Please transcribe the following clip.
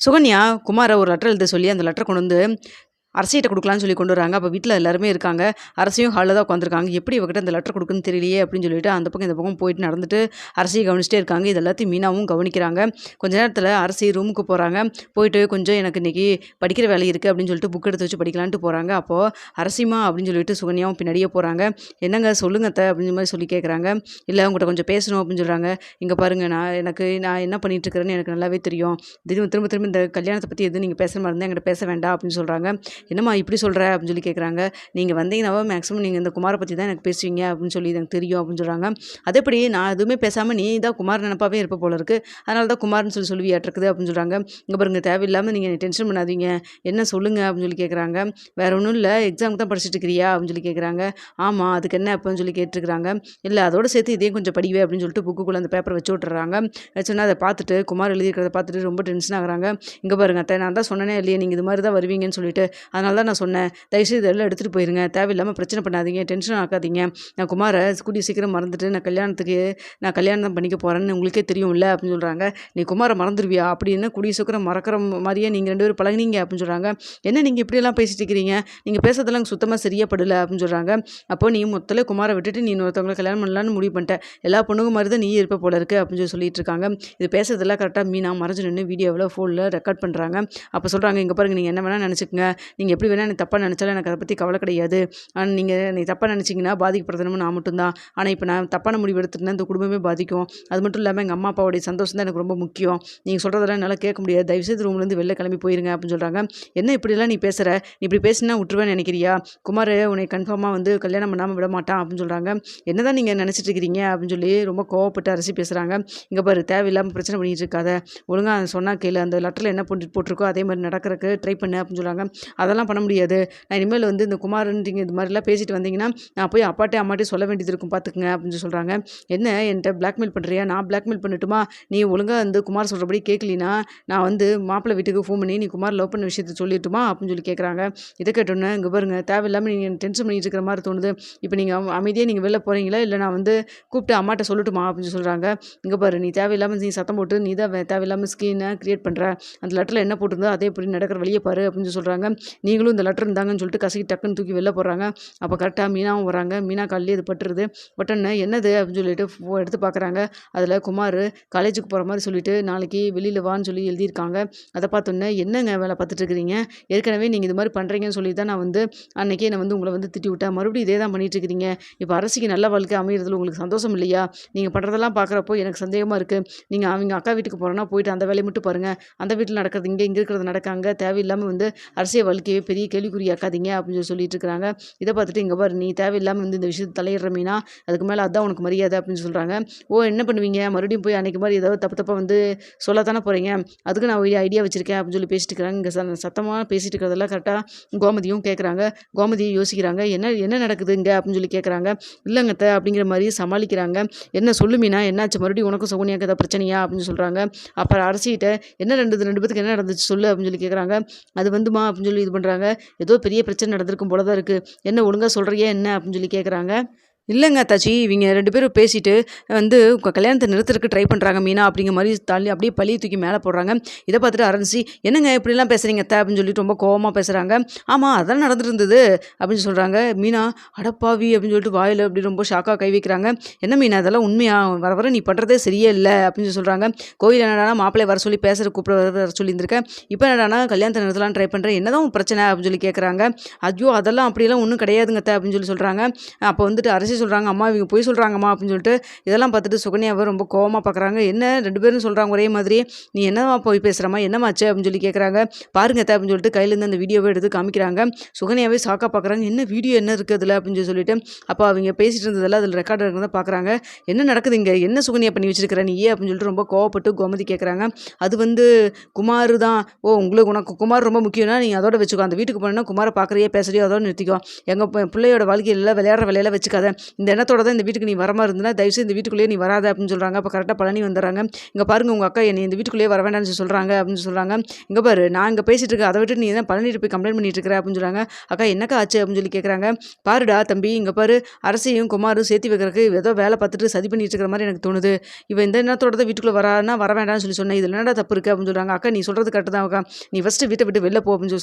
சுகன்யா குமாரை ஒரு லெட்டர் எழுத சொல்லி அந்த லெட்டர் கொண்டு வந்து அரசியிட்ட கொடுக்கலான்னு சொல்லி கொண்டு வராங்க. அப்போ வீட்டில் எல்லாருமே இருக்காங்க. அரசியும் ஹாலில் தான் உட்காந்துருக்காங்க எப்படி இவகிட்ட அந்த லெட்டர் கொடுக்குன்னு தெரியலையே அப்படின்னு சொல்லிட்டு அந்த பக்கம் இந்த பக்கம் போயிட்டு நடந்துட்டு அரசியை கவனிச்சிட்டே இருக்காங்க. இது எல்லாத்தையும் மீனாவும் கவனிக்கிறாங்க. கொஞ்ச நேரத்தில் அரசி ரூமுக்கு போகிறாங்க போயிட்டு கொஞ்சம் எனக்கு இன்றைக்கி படிக்கிற வேலை இருக்குது அப்படின்னு சொல்லிட்டு புக் எடுத்து வச்சு படிக்கலான்ட்டு போகிறாங்க அப்போது அரசிமா அப்படின்னு சொல்லிட்டு சுகன்யாவும் பின்னாடியே போகிறாங்க என்னங்க சொல்லுங்க அத்தை அப்படின்ற மாதிரி சொல்லி கேட்குறாங்க இல்லை உங்கள்கிட்ட கொஞ்சம் பேசணும் அப்படின்னு சொல்கிறாங்க இங்கே பாருங்கள் நான் எனக்கு நான் என்ன பண்ணிட்டு இருக்கிறேன்னு எனக்கு நல்லாவே தெரியும். திடீர்னு திரும்ப திரும்ப இந்த கல்யாணத்தை பற்றி எதுவும் நீங்கள் பேசுகிற மாதிரி இருந்தால் என்கிட்ட பேச வேண்டாம் அப்படின்னு சொல்கிறாங்க என்னம்மா இப்படி சொல்கிற அப்படின்னு சொல்லி கேட்குறாங்க நீங்கள் வந்தீங்கன்னாவே மேக்ஸிமம் நீங்கள் இந்த குமாரை பற்றி தான் எனக்கு பேசுவீங்க அப்படின்னு சொல்லி எனக்கு தெரியும் அப்படின்னு சொல்கிறாங்க அதேபடி நான் எதுவுமே பேசாமல் நீ தான் குமார் நினப்பாவே இருப்ப போல இருக்குது அதனால தான் குமார்னு சொல்லி சொல்லுவியாட்டிருக்குது அப்படின்னு சொல்கிறாங்க இங்கே பாருங்க தேவையில்லாமல் நீங்கள் டென்ஷன் பண்ணாதீங்க. என்ன சொல்லுங்க? அப்படின்னு சொல்லி கேட்குறாங்க வேற ஒன்றும் இல்லை. எக்ஸாமுக்கு தான் படிச்சுட்டு இருக்கிறியா? அப்படின்னு சொல்லி கேட்குறாங்க ஆமாம் அதுக்கு என்ன? அப்படின்னு சொல்லி கேட்டுருக்குறாங்க. இல்லை அதோட சேர்த்து இதையும் கொஞ்சம் படிவே அப்படின்னு சொல்லிட்டு புக்குக்குள்ளே அந்த பேப்பரை வச்சு விட்டுறாங்க. வச்சுன்னா அதை பார்த்துட்டு குமார் எழுதியிருக்கிறத பார்த்துட்டு ரொம்ப டென்ஷன் ஆகிறாங்க. இங்கே பாருங்க அத்தை நான் தான் சொன்னேனே இல்லையே நீங்கள் இது மாதிரி தான் வருவீங்கன்னு சொல்லிட்டு அதனால தான் நான் சொன்னேன் தயவுசெய்து இதெல்லாம் எடுத்துகிட்டு போயிருங்க. தேவையில்லாமல் பிரச்சனை பண்ணாதீங்க டென்ஷன் ஆக்காதீங்க. நான் குமாரை கூடிய சீக்கிரம் மறந்துட்டு நான் கல்யாணத்துக்கு நான் கல்யாணம் தான் பண்ணிக்க போகிறேன்னு உங்களுக்கே தெரியும்ல அப்படின்னு சொல்கிறாங்க நீ குமாரை மறந்துடுவியா அப்படின்னு கூடிய சீக்கிரம் மறக்கிற மாதிரியே நீங்கள் ரெண்டு பேரும் பழகுனீங்க அப்படின்னு சொல்கிறாங்க என்ன நீங்கள் இப்படியெல்லாம் பேசிட்டு இருக்கிறீங்க? நீங்கள் பேசுறதெல்லாம் சுத்தமாக சரியா படல அப்படின்னு சொல்கிறாங்க அப்போ நீ மொத்தத்தில் குமாரை விட்டுட்டு நீ இன்னொருத்தவங்களை கல்யாணம் பண்ணலான்னு முடிவு பண்ணிட்ட. எல்லா பொண்ணுங்க மாதிரி தான் நீ இருப்ப போல இருக்கு அப்படின்னு சொல்லி சொல்லிட்டு இருக்காங்க. இது பேசுறதெல்லாம் கரெக்டாக மீனா மறைஞ்சு நின்று வீடியோவில் ஃபோனில் ரெக்கார்ட் பண்ணுறாங்க அப்போ சொல்கிறாங்க இங்கே பாருங்க நீங்கள் என்ன வேணால் நினச்சிக்கங்க. நீங்கள் எப்படி வேணால் எனக்கு தப்பாக நினச்சாலும் எனக்கு அதை பற்றி கவலை கிடையாது. ஆனால் நீங்கள் நீ தப்பாக நினச்சிங்கன்னா பாதிக்கப்படுத்தணும்னு நான் மட்டும்தான். ஆனால் இப்போ நான் தப்பான முடிவு எடுத்துட்டேன்னா இந்த குடும்பமே பாதிக்கும். அது மட்டும் இல்லாமல் எங்கள் அம்மா அப்பாவுடைய சந்தோஷம் தான் எனக்கு ரொம்ப முக்கியம். நீங்கள் சொல்கிறதெல்லாம் என்னால் கேட்க முடியாது. தயவுசெய்து ரூம்லேருந்து வெளில கிளம்பி போயிருங்க அப்படின்னு சொல்கிறாங்க என்ன இப்படிலாம் நீ பேசுகிற நீ இப்படி பேசினா விட்டுருவேன்னு நினைக்கிறியா? குமார் உன்னை கன்ஃபார்மாக வந்து கல்யாணம் பண்ணாமல் விட மாட்டான் அப்படின்னு சொல்கிறாங்க என்ன தான் நீங்கள் நினச்சிட்டு இருக்கிறீங்க அப்படின்னு சொல்லி ரொம்ப கோவப்பட்டு அரசி பேசுகிறாங்க இங்கே பாரு தேவையில்லாமல் பிரச்சனை பண்ணிட்டு இருக்காத. ஒழுங்காக சொன்னால் கேளு. அந்த லெட்டரில் என்ன போட்டு போட்டிருக்கோ அதே மாதிரி நடக்கிறதுக்கு ட்ரை பண்ணு அப்படின்னு சொல்கிறாங்க அதெல்லாம் பண்ண முடியாது. நான் இனிமேல் வந்து இந்த குமாரன்ட்டிங்க இது மாதிரிலாம் பேசிட்டு வந்தீங்கன்னா நான் போய் அப்பாட்டே அம்மாட்டே சொல்ல வேண்டியது இருக்கும் பார்த்துக்குங்க அப்படின்னு சொல்கிறாங்க என்ன என்கிட்ட பிளாக்மெயில் பண்ணுறியா நான் பிளாக்மெயில் பண்ணட்டுமா? நீ ஒழுங்காக வந்து குமார் சொல்கிறபடி கேட்கலினா நான் வந்து மாப்பிள்ளை வீட்டுக்கு ஃபோன் பண்ணி நீ குமார் லவ் பண்ண விஷயத்த சொல்லிட்டுமா? அப்படின்னு சொல்லி கேட்குறாங்க இதை கேட்டோன்னே இங்கே பாருங்க தேவையில்லாமல் நீங்கள் டென்ஷன் பண்ணிட்டு இருக்கிற மாதிரி தோணுது. இப்போ நீங்கள் அமைதியாக நீங்கள் வெளில போகிறீங்களா இல்லை நான் வந்து கூப்பிட்டு அம்மாட்ட சொல்லட்டுமா? அப்படின்னு சொல்கிறாங்க இங்கே பாரு நீ தேவையில்லாமல் நீ சத்தம் போட்டு நீ தான் தேவையில்லாமல் ஸ்கீனை க்ரியேட் பண்ணுற அந்த லெட்டரில் என்ன போட்டிருந்தோ அதே இப்படி நடக்கிற வெளியே பாரு அப்படின்னு சொல்கிறாங்க நீங்களும் இந்த லெட்டர் இருந்தாங்கன்னு சொல்லிட்டு கசக்கி டக்குன்னு தூக்கி வெளில போடுறாங்க. அப்போ கரெக்டாக மீனாவும் வராங்க மீனா காலிலே இது பட்டுருது. பட்டன்னு என்னது அப்படின்னு சொல்லிட்டு ஃபோ- எடுத்து பார்க்குறாங்க அதில் குமார் காலேஜுக்கு போகிற மாதிரி சொல்லிட்டு நாளைக்கு வெளியில் வான்னு சொல்லி எழுதியிருக்காங்க. அதை பார்த்தோன்னே என்னங்க வேலை பார்த்துட்டு இருக்கிறீங்க ஏற்கனவே நீங்கள் இது மாதிரி பண்ணுறீங்கன்னு சொல்லி தான் நான் வந்து அன்றைக்கே நான் வந்து உங்களை வந்து திட்டி விட்டேன். மறுபடியும் இதே தான் பண்ணிகிட்டு இருக்கிறீங்க இப்போ அரசிக்கு நல்ல வாழ்க்கை அமைகிறதுல உங்களுக்கு சந்தோஷம் இல்லையா? நீங்கள் பண்ணுறதெல்லாம் பார்க்குறப்போ எனக்கு சந்தேகமாக இருக்குது நீங்கள் அவங்க அக்கா வீட்டுக்கு போகிறோன்னா போயிட்டு அந்த வேலையை மட்டும் பாருங்கள் அந்த வீட்டில் நடக்கிறது இங்கே இங்கே இருக்கிறது நடக்காங்க. தேவையில்லாமல் வந்து அரசியல் வாழ்க்கையே பெரிய கேள்விக்குறியாக்காதீங்க அப்படின்னு சொல்லி சொல்லிட்டு இருக்கிறாங்க. இதை பார்த்துட்டு இங்கே பாரு நீ தேவையில்லாமல் வந்து இந்த விஷயத்தை தலையிடுற மீனா அதுக்கு மேலே அதான் உனக்கு மரியாதை அப்படின்னு சொல்கிறாங்க ஓ என்ன பண்ணுவீங்க? மறுபடியும் போய் அன்றைக்கு மாதிரி ஏதாவது தப்பு தப்பாக வந்து சொல்லத்தானே போகிறீங்க அதுக்கு நான் ஒரு ஐடியா வச்சுருக்கேன் அப்படின்னு சொல்லி பேசிட்டு இருக்கிறாங்க. இங்கே சத்தமாக பேசிட்டு இருக்கிறதெல்லாம் கரெக்டாக கோமதியும் கேட்குறாங்க கோமதியும் யோசிக்கிறாங்க என்ன என்ன நடக்குது இங்கே? அப்படின்னு சொல்லி கேட்குறாங்க இல்லைங்கத்த அப்படிங்கிற மாதிரி சமாளிக்கிறாங்க. என்ன சொல்லுமீனா என்னாச்சு? மறுபடியும் உனக்கும் சகுனியாக்கு ஏதாவது பிரச்சனையா? அப்படின்னு சொல்கிறாங்க அப்புறம் அரசிகிட்ட என்ன ரெண்டு ரெண்டு பேத்துக்கு என்ன நடந்துச்சு? சொல்லு அப்படின்னு சொல்லி கேட்குறாங்க அது வந்துமா? அப்படின்னு சொல்லி இது பண்ணுறாங்க. ஏதோ பெரிய பிரச்சனை நடந்திருக்கும் போல தான் இருக்குது என்ன ஒழுங்காக சொல்கிறியே என்ன அப்படின்னு சொல்லி கேட்குறாங்க இல்லைங்க தாச்சி இவங்க ரெண்டு பேரும் பேசிட்டு வந்து கல்யாணத்தை நிறுத்துறதுக்கு ட்ரை பண்ணுறாங்க மீனா அப்படிங்கிற மாதிரி தள்ளி அப்படியே பழியை தூக்கி மேலே போடுறாங்க. இதை பார்த்துட்டு அரண்சி என்னங்க இப்படிலாம் பேசுகிறீங்க தே அப்படின்னு சொல்லிட்டு ரொம்ப கோவமாக பேசுகிறாங்க ஆமாம் அதெல்லாம் நடந்துருந்தது அப்படின்னு சொல்கிறாங்க மீனா அடப்பாவி அப்படின்னு சொல்லிட்டு வாயில் அப்படி ரொம்ப ஷாக்காக கை வைக்கிறாங்க. என்ன மீனா அதெல்லாம் உண்மையா? வர வர நீ பண்ணுறதே சரியே இல்லை அப்படின்னு சொல்கிறாங்க கோயில் என்னடானா மாப்பிள்ளை வர சொல்லி பேசுகிற கூப்பிட வர சொல்லியிருந்திருக்கேன். இப்போ என்னடானா கல்யாணத்தை நிறுத்தலாம் ட்ரை பண்ணுறேன் என்னதான் பிரச்சனை? அப்படின்னு சொல்லி கேட்குறாங்க ஐயோ அதெல்லாம் அப்படியெல்லாம் ஒன்றும் கிடையாதுங்க தே அப்படின்னு சொல்லி சொல்கிறாங்க அப்போ வந்துட்டு அரசு சொல்கிறாங்க அம்மா இவங்க போய் சொல்கிறாங்கம்மா அப்படின்னு சொல்லிட்டு இதெல்லாம் பார்த்துட்டு சுகன்யாவை ரொம்ப கோவமாக பார்க்குறாங்க. என்ன ரெண்டு பேரும் சொல்கிறாங்க ஒரே மாதிரி நீ என்னம்மா போய் பேசுகிறம்மா என்னமாச்சு அப்படின்னு சொல்லி கேட்குறாங்க பாருங்க அத்தை அப்படின்னு சொல்லிட்டு கையிலேருந்து அந்த வீடியோவை எடுத்து காமிக்கிறாங்க. சுகன்யாவே ஷாக்காக பார்க்குறாங்க. என்ன வீடியோ? என்ன இருக்குது அதில்? அப்படின்னு சொல்லி சொல்லிட்டு அப்போ அவங்க பேசிட்டு இருந்ததெல்லாம் அதில் ரெக்கார்ட் இருக்கிறத பார்க்குறாங்க. என்ன நடக்குது இங்கே? என்ன சுகன்யா பண்ணி வச்சிருக்கிற நீ? அப்படின்னு சொல்லிட்டு ரொம்ப கோவப்பட்டு கோமதி கேட்குறாங்க அது வந்து குமார் தான். ஓ உங்களுக்கு உனக்கு குமார் ரொம்ப முக்கியம்னா நீ அதோட வச்சுக்கோ. அந்த வீட்டுக்கு போனோன்னா குமாரை பார்க்குறையே பேசுறியோ அதோட நிறுத்திக்கோ. எங்கள் பிள்ளையோட வாழ்க்கையில் விளையாடுற வேலையெல்லாம் வச்சுக்காத. இந்த எண்ணத்தோட தான் இந்த வீட்டுக்கு நீ வர மாதிரி இருந்தனா தயவுசெய்து இந்த வீட்டுக்குள்ளேயே நீ வராத அப்படின்னு சொல்கிறாங்க அப்போ கரெக்டாக பழனி வந்துடுறாங்க. இங்கே பாருங்க உங்கள் அக்கா என்னை இந்த வீட்டுக்குள்ளேயே வர வேண்டாம்னு சொல்கிறாங்க அப்படின்னு சொல்கிறாங்க இங்கே பாரு நான் இங்கே பேசிட்டு இருக்கேன். அதை விட்டு நீ தான் பழனிட்டு போய் கம்ப்ளைண்ட் பண்ணிட்டு இருக்கிற அப்படின்னு சொல்கிறாங்க அக்கா என்னக்கா ஆச்சு அப்படின்னு சொல்லி கேட்குறாங்க பாருடா தம்பி இங்கே பாரு அரசையும் குமாரும் சேர்த்து வைக்கிறதுக்கு ஏதோ வேலை பார்த்துட்டு சதி பண்ணிட்டு இருக்கிற மாதிரி எனக்கு தோணுது. இவன் இந்த எண்ணத்தோட தான் வீட்டுக்குள்ளே வரானா வர வேண்டாம்னு சொல்லி சொன்னேன். இதில் என்னடா தப்பு இருக்குது அப்படின்னு சொல்கிறாங்க அக்கா நீ சொல்கிறது கரெக்டு தான் அக்கா. நீ ஃபஸ்ட்டு வீட்டை விட்டு வெளில போ அப்படின்னு சொல்லி